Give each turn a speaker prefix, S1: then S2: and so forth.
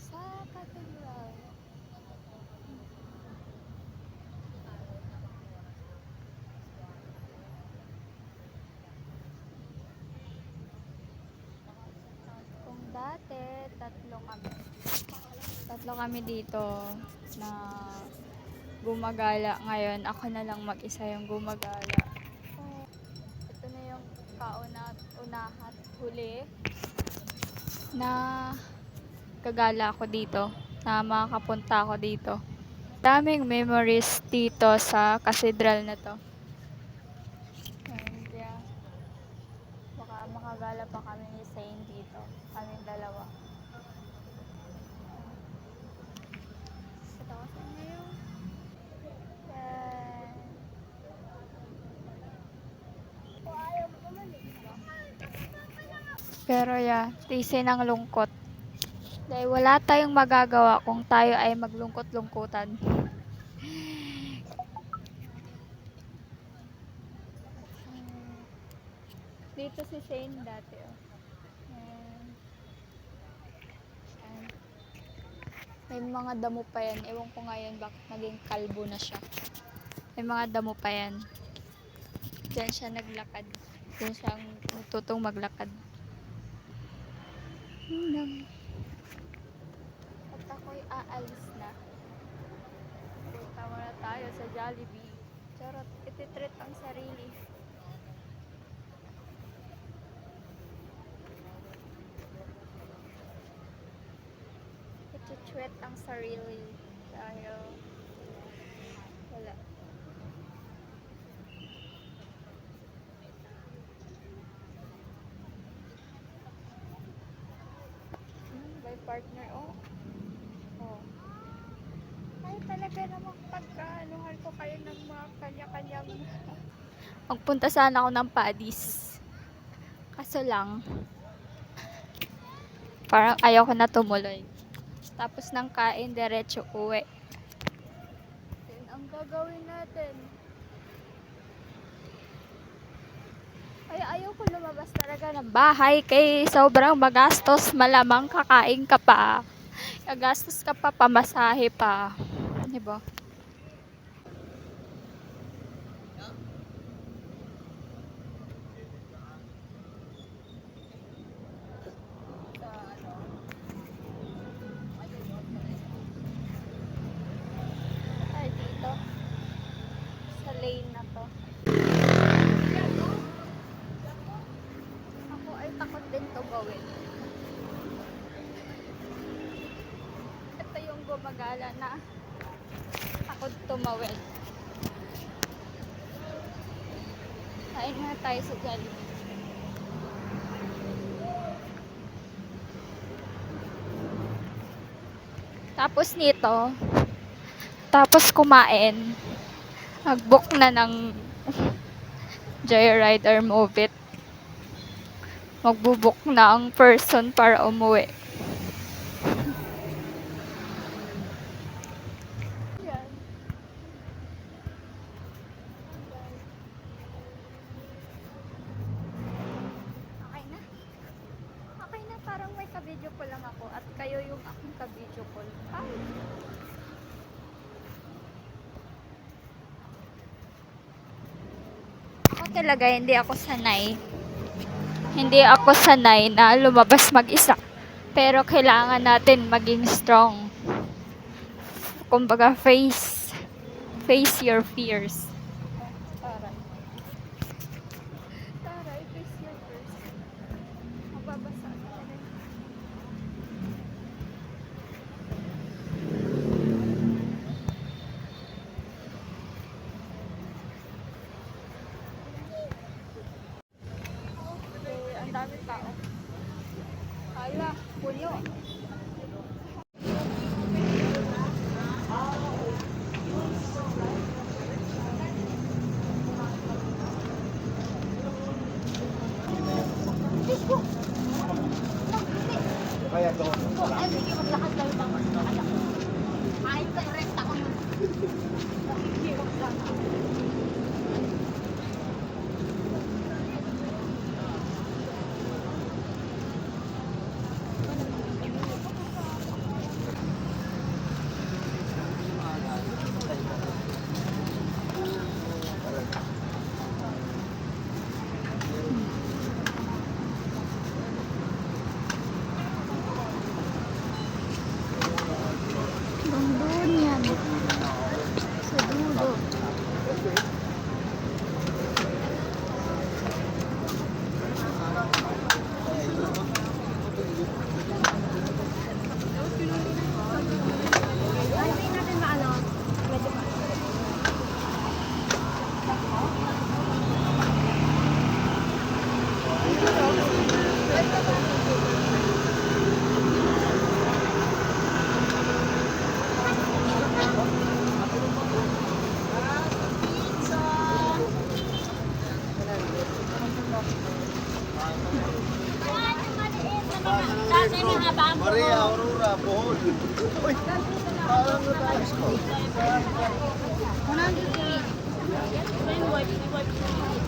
S1: sa cathedral. Kung dati, tatlo kami. Tatlo kami dito na gumagala. Ngayon, ako na lang mag-isa yung gumagala. Ito na yung kauna unahat huli na gagala ako dito. Na makakapunta ako dito. Daming memories dito sa cathedral na to. And yeah, baka makagala pa kami ni Saint dito. Kaming dalawa. Pero yeah, tisi ng lungkot. Dahil wala tayong magagawa kung tayo ay maglungkot-lungkutan. Dito si Shane dati. Oh. Ayan. Ayan. May mga damo pa yan. Ewan ko nga yan bakit naging kalbo na siya. May mga damo pa yan. Diyan siya naglakad. Diyan siya natutong maglakad. Ako'y aalis na. Punta muna tayo sa Jollibee. Charot, ititreat ang sarili. Ititreat ang sarili. Dahil wala. Hmm, by partner, oh. Oh. Ay, talaga namang pagkaanuhan ko kayo ng mga kanya-kanyang... Magpunta sana ako ng Padis. Kaso lang, parang ayaw ko na tumuloy. Tapos ng kain, diretso uwi. Yun ang gagawin natin. Ay, ayaw ko lumabas talaga ng bahay kay sobrang magastos. Malamang kakain ka pa. Gagastos ka pa, pamasahe pa. Di ba? Ay, dito. Sa lane na to. Ako ay takot din to gawin. Ito gumagala na takot tumawid. Kain na tayo sa Jollibee. Tapos nito, tapos kumain, nag-book na ng Joyride or Movit. Magbubuk na ang person para umuwi. Yan. Okay na. Okay na, parang may ka-video call lang ako at kayo yung aking ka-video call. Ay! Ako talaga, hindi ako sanay. Hindi ako sanay na lumabas mag-isa. Pero kailangan natin maging strong. Kumbaga, face. Face your fears. Taray. Taray, face your fears. Mababasa ka na. Okay, ang daming tao. Hala, punyo.
S2: Maria. Aurora, Bohol. Uy, parang na tayo.
S3: 108. May wipe, may wipe.